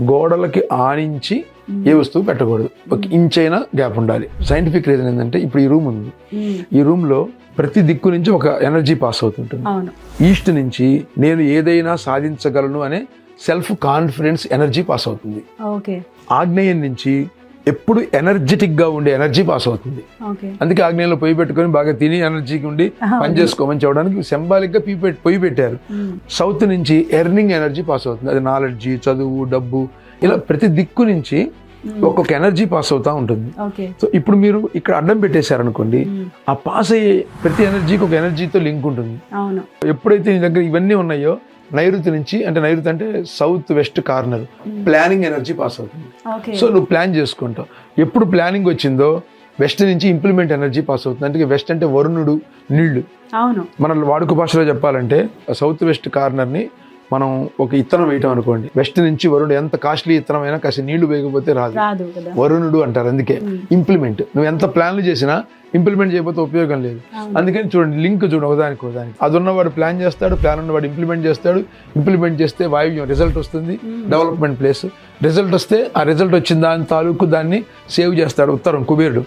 గోడలకి ఆనించి ఏ వస్తువు పెట్టకూడదు. ఒక ఇంచ్ అయినా గ్యాప్ ఉండాలి. సైంటిఫిక్ రీజన్ ఏంటంటే ఇప్పుడు ఈ రూమ్ ఉంది. ఉమ్, ఈ రూమ్లో ప్రతి దిక్కు నుంచి ఒక ఎనర్జీ పాస్ అవుతుంటుంది. ఈస్ట్ నుంచి నేను ఏదైనా సాధించగలను అనే సెల్ఫ్ కాన్ఫిడెన్స్ ఎనర్జీ పాస్ అవుతుంది. ఓకే. ఆగ్నేయం నుంచి ఎప్పుడు ఎనర్జెటిక్గా ఉండే ఎనర్జీ పాస్ అవుతుంది. అందుకే ఆగ్నేయంలో పొయ్యి పెట్టుకొని బాగా తిని ఎనర్జీకి ఉండి పని చేసుకోమని చెప్పడానికి సింబాలిక్గా పీ- పెట్- పొయ్యి పెట్టారు. సౌత్ నుంచి ఎర్నింగ్ ఎనర్జీ పాస్ అవుతుంది. అది నాలెడ్జి చదువు డబ్బు ఇలా ప్రతి దిక్కు నుంచి ఒక్కొక్క ఎనర్జీ పాస్ అవుతా ఉంటుంది. సో ఇప్పుడు మీరు ఇక్కడ అడ్డం పెట్టేశారనుకోండి ఆ పాస్ అయ్యే ప్రతి ఎనర్జీకి ఒక ఎనర్జీతో లింక్ ఉంటుంది. ఎప్పుడైతే నీ దగ్గర ఇవన్నీ ఉన్నాయో నైరుతి నుంచి అంటే నైరుతి అంటే south west corner planning energy pass అవుతుంది. సో నువ్వు ప్లాన్ చేసుకుంటావు. ఎప్పుడు ప్లానింగ్ వచ్చిందో వెస్ట్ నుంచి ఇంప్లిమెంట్ ఎనర్జీ పాస్ అవుతుంది. అంటే వెస్ట్ అంటే వరుణుడు నీళ్ళు. అవును. మన వాడుక భాషలో చెప్పాలంటే సౌత్ వెస్ట్ కార్నర్ని మనం ఒక ఇత్తనం వేయటం అనుకోండి. వెస్ట్ నుంచి వరుణుడు ఎంత కాస్ట్లీ ఇత్తనం అయినా కాస్త నీళ్ళు వేయకపోతే రాదు. వరుణుడు అంటారు అందుకే. ఇంప్లిమెంట్. నువ్వు ఎంత ప్లాన్లు చేసినా ఇంప్లిమెంట్ చేయకపోతే ఉపయోగం లేదు. అందుకని చూడండి లింక్ చూడండి ఒకదానికి ఒకదానికి. అది ఉన్నవాడు ప్లాన్ చేస్తాడు ప్లాన్ ఉన్నవాడు ఇంప్లిమెంట్ చేస్తాడు. ఇంప్లిమెంట్ చేస్తే వాయువ్యం రిజల్ట్ వస్తుంది డెవలప్మెంట్ ప్లేస్. రిజల్ట్ వస్తే ఆ రిజల్ట్ వచ్చిన దాని తాలూకు దాన్ని సేవ్ చేస్తాడు ఉత్తరం కుబేరుడు.